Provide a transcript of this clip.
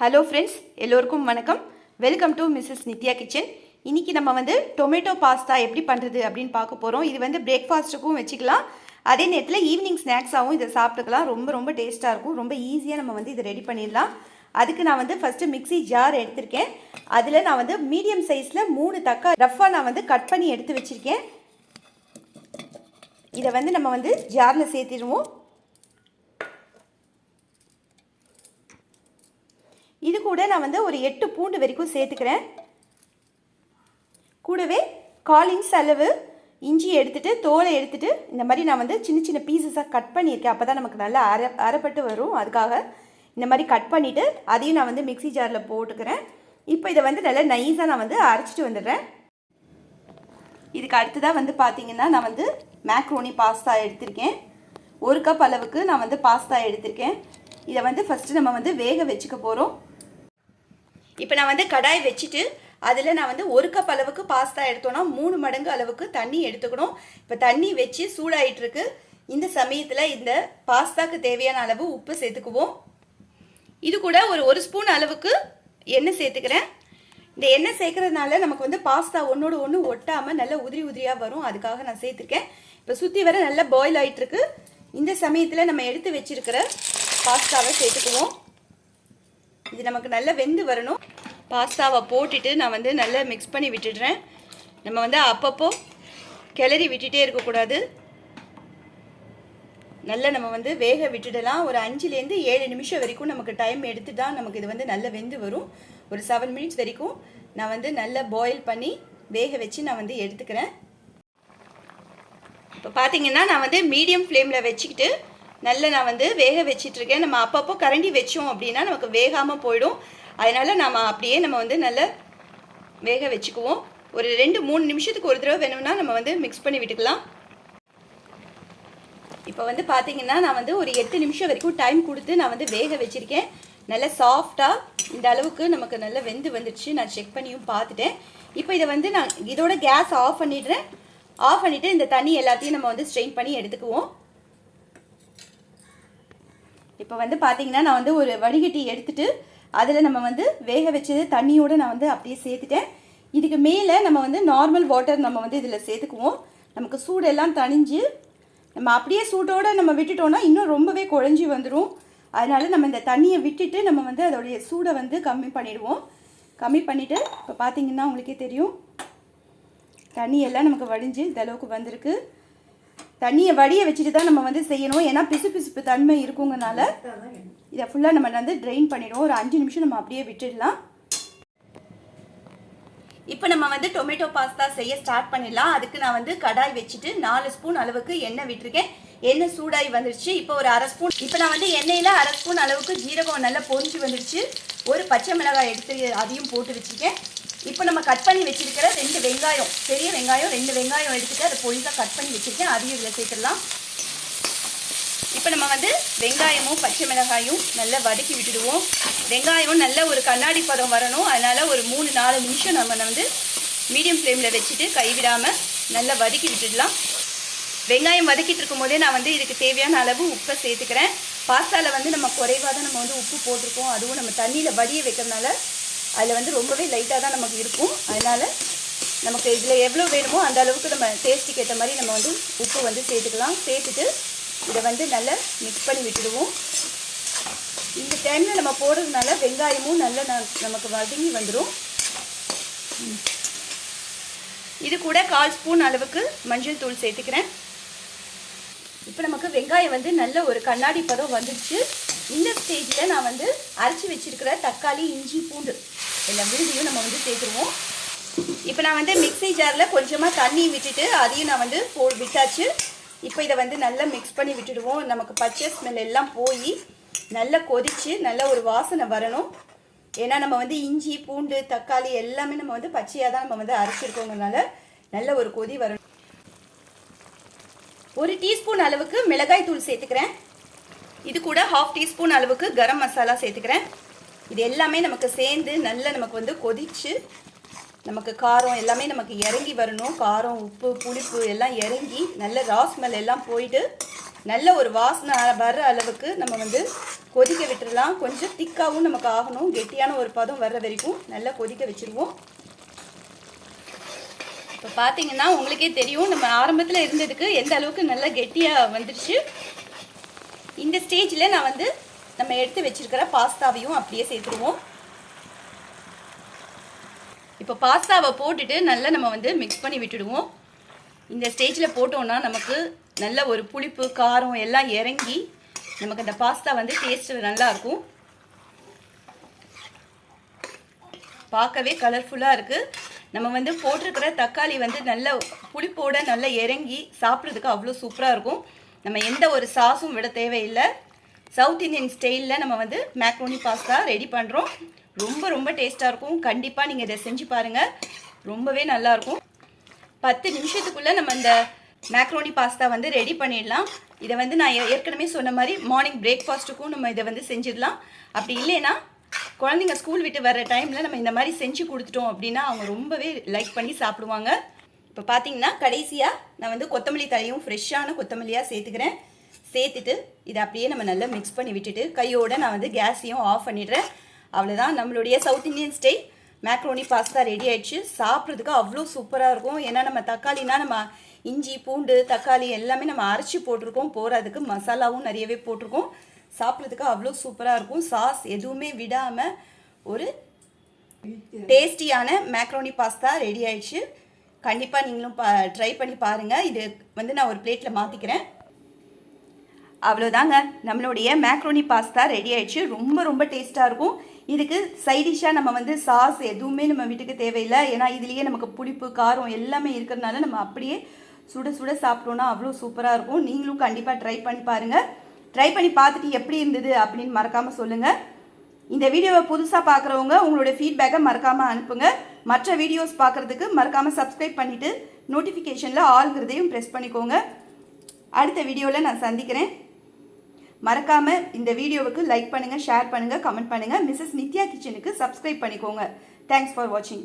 Hello friends எல்லோருக்கும் வணக்கம். Welcome to Mrs Nithya kitchen இன்றைக்கி நம்ம வந்து டொமேட்டோ பாஸ்தா எப்படி பண்ணுறது அப்படின்னு பார்க்க போகிறோம் இது வந்து பிரேக்ஃபாஸ்ட்டுக்கும் வச்சுக்கலாம். அதே நேரத்தில் ஈவினிங் ஸ்நாக்ஸாகவும் இதை சாப்பிட்டுக்கலாம். ரொம்ப ரொம்ப டேஸ்ட்டாக இருக்கும். ரொம்ப ஈஸியாக நம்ம வந்து இதை ரெடி பண்ணிடலாம். அதுக்கு நான் வந்து ஃபஸ்ட்டு மிக்ஸி ஜார் எடுத்திருக்கேன். அதில் நான் வந்து மீடியம் சைஸில் மூணு தக்காளி ரஃப்பாக நான் வந்து கட் பண்ணி எடுத்து வச்சுருக்கேன். இதை வந்து நம்ம வந்து ஜாரில் சேர்த்திடுவோம். இது கூட நான் வந்து ஒரு எட்டு பூண்டு வரைக்கும் சேர்த்துக்கிறேன். கூடவே கால் அளவு இஞ்சி எடுத்துகிட்டு தோலை எடுத்துகிட்டு இந்த மாதிரி நான் வந்து சின்ன சின்ன பீசஸாக கட் பண்ணியிருக்கேன். அப்போ தான் நமக்கு நல்லா அரை அரைப்பட்டு வரும். அதுக்காக இந்த மாதிரி கட் பண்ணிவிட்டு அதையும் நான் வந்து மிக்ஸி ஜாரில் போட்டுக்கிறேன். இப்போ இதை வந்து நல்லா நைஸாக நான் வந்து அரைச்சிட்டு வந்துடுறேன். இதுக்கு அடுத்ததாக வந்து பார்த்தீங்கன்னா நான் வந்து மேக்ரோனி பாஸ்தா எடுத்திருக்கேன். ஒரு கப் அளவுக்கு நான் வந்து பாஸ்தா எடுத்திருக்கேன். இதை வந்து ஃபஸ்ட்டு நம்ம வந்து வேக வச்சுக்க போகிறோம் இப்போ நான் வந்து கடாய் வச்சுட்டு அதில் நான் வந்து ஒரு கப் அளவுக்கு பாஸ்தா எடுத்தோன்னா மூணு மடங்கு அளவுக்கு தண்ணி எடுத்துக்கணும். இப்போ தண்ணி வச்சு சூடாயிட்டுருக்கு இந்த சமயத்தில் இந்த பாஸ்தாக்கு தேவையான அளவு உப்பு சேர்த்துக்குவோம். இது கூட ஒரு ஒரு ஸ்பூன் அளவுக்கு எண்ணெய் சேர்த்துக்கிறேன். இந்த எண்ணெய் சேர்க்கறதுனால நமக்கு வந்து பாஸ்தா ஒன்றோட ஒன்று ஒட்டாமல் நல்ல உதிரி உதிரியாக வரும். அதுக்காக நான் சேர்த்துருக்கேன். இப்போ சுற்றி வர நல்லா பாயில் ஆகிட்டுருக்கு இந்த சமயத்தில் நம்ம எடுத்து வச்சிருக்கிற பாஸ்தாவை சேர்த்துக்குவோம். இது நமக்கு நல்லா வெந்து வரணும். பாஸ்தாவை போட்டுட்டு நான் வந்து நல்லா மிக்ஸ் பண்ணி விட்டுடுறேன். நம்ம வந்து அப்பப்போ கிளறி விட்டுட்டே இருக்கக்கூடாது. நல்லா நம்ம வந்து வேக விட்டுடலாம். ஒரு அஞ்சுலேருந்து ஏழு நிமிஷம் வரைக்கும் நமக்கு டைம் எடுத்து தான் நமக்கு இது வந்து நல்லா வெந்து வரும். ஒரு செவன் மினிட்ஸ் வரைக்கும் நான் வந்து நல்லா பாயில் பண்ணி வேக வச்சு நான் வந்து எடுத்துக்கிறேன். இப்போ பார்த்தீங்கன்னா நான் வந்து மீடியம் ஃப்ளேமில் வச்சுக்கிட்டு நல்ல நான் வந்து வேக வச்சிட்ருக்கேன். நம்ம அப்பப்போ கரண்டி வச்சோம் அப்படின்னா நமக்கு வேகாமல் போயிடும். அதனால் நம்ம அப்படியே நம்ம வந்து நல்லா வேக வச்சுக்குவோம். ஒரு ரெண்டு மூணு நிமிஷத்துக்கு ஒரு தடவை வேணும்னா நம்ம வந்து மிக்ஸ் பண்ணி விட்டுக்கலாம். இப்போ வந்து பார்த்தீங்கன்னா நான் வந்து ஒரு எட்டு நிமிஷம் வரைக்கும் டைம் கொடுத்து நான் வந்து வேக வச்சுருக்கேன். நல்லா சாஃப்டாக இந்த அளவுக்கு நமக்கு நல்லா வெந்து வந்துடுச்சு நான் செக் பண்ணியும் பார்த்துட்டேன் இப்போ இதை வந்து நான் இதோட கேஸ் ஆஃப் பண்ணிடுறேன். ஆஃப் பண்ணிவிட்டு இந்த தண்ணி எல்லாத்தையும் நம்ம வந்து ஸ்ட்ரெயின் பண்ணி எடுத்துக்குவோம். இப்போ வந்து பார்த்தீங்கன்னா நான் வந்து ஒரு வடிகட்டி எடுத்துட்டு அதில் நம்ம வந்து வேக வச்சது தண்ணியோடு நான் வந்து அப்படியே சேர்த்துட்டேன். இதுக்கு மேலே நம்ம வந்து நார்மல் வாட்டர் நம்ம வந்து இதில் சேர்த்துக்குவோம். நமக்கு சூடெல்லாம் தணிஞ்சு நம்ம அப்படியே சூட்டோடு நம்ம விட்டுட்டோம்னா இன்னும் ரொம்பவே குழஞ்சி வந்துடும் அதனால் நம்ம இந்த தண்ணியை விட்டுட்டு நம்ம வந்து அதோடைய சூடை வந்து கம்மி பண்ணிவிடுவோம் கம்மி பண்ணிவிட்டு இப்போ பார்த்தீங்கன்னா உங்களுக்கே தெரியும். தண்ணி எல்லாம் நமக்கு வடிஞ்சு இந்தளவுக்கு வந்திருக்கு. தண்ணியை வடிய வச்சுட்டு தான் நம்ம வந்து செய்யணும். ஏன்னா பிசு பிசுப்பு தன்மை இருக்குங்கனால இதை ஃபுல்லாக நம்ம வந்து ட்ரெயின் பண்ணிடுவோம். ஒரு அஞ்சு நிமிஷம் நம்ம அப்படியே விட்டுடலாம். இப்போ நம்ம வந்து டொமேட்டோ பாஸ்தா செய்ய ஸ்டார்ட் பண்ணிடலாம். அதுக்கு நான் வந்து கடாய் வச்சுட்டு நாலு ஸ்பூன் அளவுக்கு எண்ணெய் விட்டுருக்கேன். எண்ணெய் சூடாகி வந்துருச்சு. இப்போ ஒரு அரை ஸ்பூன் இப்போ நான் வந்து எண்ணெயில் அரை ஸ்பூன் அளவுக்கு ஜீரகம் நல்லா பொறிஞ்சு வந்துருச்சு. ஒரு பச்சை மிளகாய் எடுத்து அதையும் போட்டு வச்சுருக்கேன். இப்போ நம்ம கட் பண்ணி வச்சிருக்கிற ரெண்டு வெங்காயம் பெரிய வெங்காயம் ரெண்டு வெங்காயம் எடுத்துட்டு அதை பொழுதாக கட் பண்ணி வச்சுருக்கேன். அதையும் இதில் சேர்த்துடலாம். இப்போ நம்ம வந்து வெங்காயமும் பச்சை மிளகாயும் நல்லா வதக்கி விட்டுடுவோம். வெங்காயம் நல்ல ஒரு கண்ணாடி பதம் வரணும். அதனால் ஒரு மூணு நாலு நிமிஷம் நம்ம வந்து மீடியம் ஃப்ளேமில் வச்சுட்டு கைவிடாமல் நல்லா வதக்கி விட்டுடலாம். வெங்காயம் வதக்கிட்டு இருக்கும் போதே நான் வந்து இதுக்கு தேவையான அளவு உப்பை சேர்த்துக்கிறேன். பாஸ்தாவில் வந்து நம்ம குறைவாக தான் நம்ம வந்து உப்பு போட்டிருக்கோம். அதுவும் நம்ம தண்ணியில் வடிய வைக்கிறதுனால அதில் வந்து ரொம்பவே லைட்டாக தான் நமக்கு இருக்கும். அதனால் நமக்கு இதில் எவ்வளோ வேணுமோ அந்த அளவுக்கு நம்ம டேஸ்ட்டுக்கு ஏற்ற மாதிரி நம்ம வந்து உப்பு வந்து சேர்த்துக்கலாம். சேர்த்துட்டு இதை வந்து நல்லா மிக்ஸ் பண்ணி விட்டுடுவோம். இந்த டைமில் நம்ம போடுறதுனால வெங்காயமும் நல்லா நமக்கு வதங்கி வந்துடும் இது கூட கால் ஸ்பூன் அளவுக்கு மஞ்சள் தூள் சேர்த்துக்கிறேன். இப்போ நமக்கு வெங்காயம் வந்து நல்ல ஒரு கண்ணாடி பதம் வந்துடுச்சு இந்த ஸ்டேஜில் நான் வந்து அரைச்சி வச்சுருக்கிற தக்காளி இஞ்சி பூண்டு எல்லா விழுதியும் நம்ம வந்து சேர்த்துருவோம். இப்போ நான் வந்து மிக்ஸி ஜாரில் கொஞ்சமாக தண்ணி விட்டுட்டு அதையும் நான் வந்து போ விட்டாச்சு. இப்போ இதை வந்து நல்லா மிக்ஸ் பண்ணி விட்டுடுவோம். நமக்கு பச்சை ஸ்மெல் எல்லாம் போய் நல்லா கொதித்து நல்ல ஒரு வாசனை வரணும். ஏன்னா நம்ம வந்து இஞ்சி பூண்டு தக்காளி எல்லாமே நம்ம வந்து பச்சையாக தான் நம்ம வந்து அரைச்சிருக்கோங்கிறனால நல்ல ஒரு கொதி வரணும். ஒரு டீஸ்பூன் அளவுக்கு மிளகாய் தூள் சேர்த்துக்கிறேன். இது கூட ஹாஃப் டீஸ்பூன் அளவுக்கு கரம் மசாலா சேர்த்துக்கிறேன். இது எல்லாமே நமக்கு சேர்ந்து நல்லா நமக்கு வந்து கொதிச்சு நமக்கு காரம் எல்லாமே நமக்கு இறங்கி வரணும். காரம் உப்பு புளிப்பு எல்லாம் இறங்கி நல்ல ராஸ்மெல் எல்லாம் போயிட்டு நல்ல ஒரு வாசனை வர்ற அளவுக்கு நம்ம வந்து கொதிக்க விட்டுறலாம். கொஞ்சம் திக்காகவும் நமக்கு ஆகணும். கெட்டியான ஒரு பதம் வர்ற வரைக்கும் நல்லா கொதிக்க வச்சுருவோம். இப்போ பார்த்தீங்கன்னா உங்களுக்கே தெரியும் நம்ம ஆரம்பத்தில் இருந்ததுக்கு எந்த அளவுக்கு நல்லா கெட்டியாக வந்துடுச்சு இந்த ஸ்டேஜில் நான் வந்து நம்ம எடுத்து வச்சிருக்கிற பாஸ்தாவையும் அப்படியே சேர்த்துருவோம். இப்போ பாஸ்தாவை போட்டுட்டு நல்லா நம்ம வந்து மிக்ஸ் பண்ணி விட்டுடுவோம். இந்த ஸ்டேஜில் போட்டோம்னா நமக்கு நல்ல ஒரு புளிப்பு காரம் எல்லாம் இறங்கி நமக்கு அந்த பாஸ்தா வந்து டேஸ்ட்டு நல்லா இருக்கும். பார்க்கவே கலர்ஃபுல்லாக இருக்குது நம்ம வந்து போட்டிருக்கிற தக்காளி வந்து நல்ல புளிப்போடு நல்லா இறங்கி சாப்பிட்றதுக்கு அவ்வளோ சூப்பராக இருக்கும். நம்ம எந்த ஒரு சாஸும் விட தேவையில்லை. சவுத் இந்தியன் ஸ்டைலில் நம்ம வந்து மேக்ரோனி பாஸ்தா ரெடி பண்ணுறோம் ரொம்ப ரொம்ப டேஸ்ட்டாக இருக்கும். கண்டிப்பாக நீங்கள் இதை செஞ்சு பாருங்கள் ரொம்பவே நல்லாயிருக்கும் பத்து நிமிஷத்துக்குள்ளே நம்ம இந்த மேக்ரோனி பாஸ்தா வந்து ரெடி பண்ணிடலாம். இதை வந்து நான் ஏ- ஏற்கனவே சொன்ன மாதிரி மார்னிங் பிரேக்ஃபாஸ்ட்டுக்கும் நம்ம இதை வந்து செஞ்சிடலாம். அப்படி இல்லைன்னா குழந்தைங்க ஸ்கூல் விட்டு வர டைமில் நம்ம இந்த மாதிரி செஞ்சு கொடுத்துட்டோம் அப்படின்னா அவங்க ரொம்பவே லைக் பண்ணி சாப்பிடுவாங்க. இப்போ பார்த்தீங்கன்னா கடைசியாக நான் வந்து கொத்தமல்லி தழையும் ஃப்ரெஷ்ஷான கொத்தமல்லியாக சேர்த்துக்கிறேன். சேர்த்துட்டு இதை அப்படியே நம்ம நல்லா மிக்ஸ் பண்ணி விட்டுட்டு கையோட நான் வந்து கேஸையும் ஆஃப் பண்ணிடுறேன். அவ்வளோதான் நம்மளுடைய south Indian style macaroni pasta ready ஆயிடுச்சு. சாப்பிட்றதுக்கு அவ்வளோ சூப்பராக இருக்கும். ஏன்னா நம்ம தக்காளினா நம்ம இஞ்சி பூண்டு தக்காளி எல்லாமே நம்ம அரைச்சி போட்டிருக்கோம். போகிறதுக்கு மசாலாவும் நிறையவே போட்டிருக்கோம். சாப்பிட்றதுக்கு அவ்வளோ சூப்பராக இருக்கும். சாஸ் எதுவுமே விடாமல் ஒரு டேஸ்டியான மேக்ரோனி பாஸ்தா ரெடி ஆயிடுச்சு. கண்டிப்பாக நீங்களும் பா ட்ரை பண்ணி பாருங்கள் இது வந்து நான் ஒரு பிளேட்டில் மாற்றிக்கிறேன் அவ்வளோதாங்க நம்மளுடைய மேக்ரோனி பாஸ்தா ரெடி ஆயிடுச்சு. ரொம்ப ரொம்ப டேஸ்ட்டாக இருக்கும். இதுக்கு சைடிஷாக நம்ம வந்து சாஸ் எதுவுமே நம்ம வீட்டுக்கு தேவையில்லை. ஏன்னா இதுலேயே நமக்கு புளிப்பு காரம் எல்லாமே இருக்கிறதுனால நம்ம அப்படியே சுட சுட சாப்பிட்டோன்னா அவ்வளோ சூப்பராக இருக்கும். நீங்களும் கண்டிப்பாக ட்ரை பண்ணி பாருங்கள் ட்ரை பண்ணி பார்த்துட்டு எப்படி இருந்தது அப்படின்னு மறக்காமல் சொல்லுங்கள் இந்த வீடியோவை புதுசாக பார்க்குறவங்க உங்களோட ஃபீட்பேக்கை மறக்காமல் அனுப்புங்க. மற்ற வீடியோஸ் பார்க்குறதுக்கு மறக்காமல் சப்ஸ்கிரைப் பண்ணிவிட்டு நோட்டிஃபிகேஷனில் ஆளுங்கிறதையும் ப்ரெஸ் பண்ணிக்கோங்க. அடுத்த வீடியோவில் நான் சந்திக்கிறேன். மறக்காமல் இந்த வீடியோவுக்கு லைக் பண்ணுங்கள் ஷேர் பண்ணுங்கள் கமெண்ட் பண்ணுங்கள் மிஸ்ஸஸ் நித்யா கிச்சனுக்கு சப்ஸ்கிரைப் பண்ணிக்கோங்க. தேங்க்ஸ் ஃபார் வாட்சிங்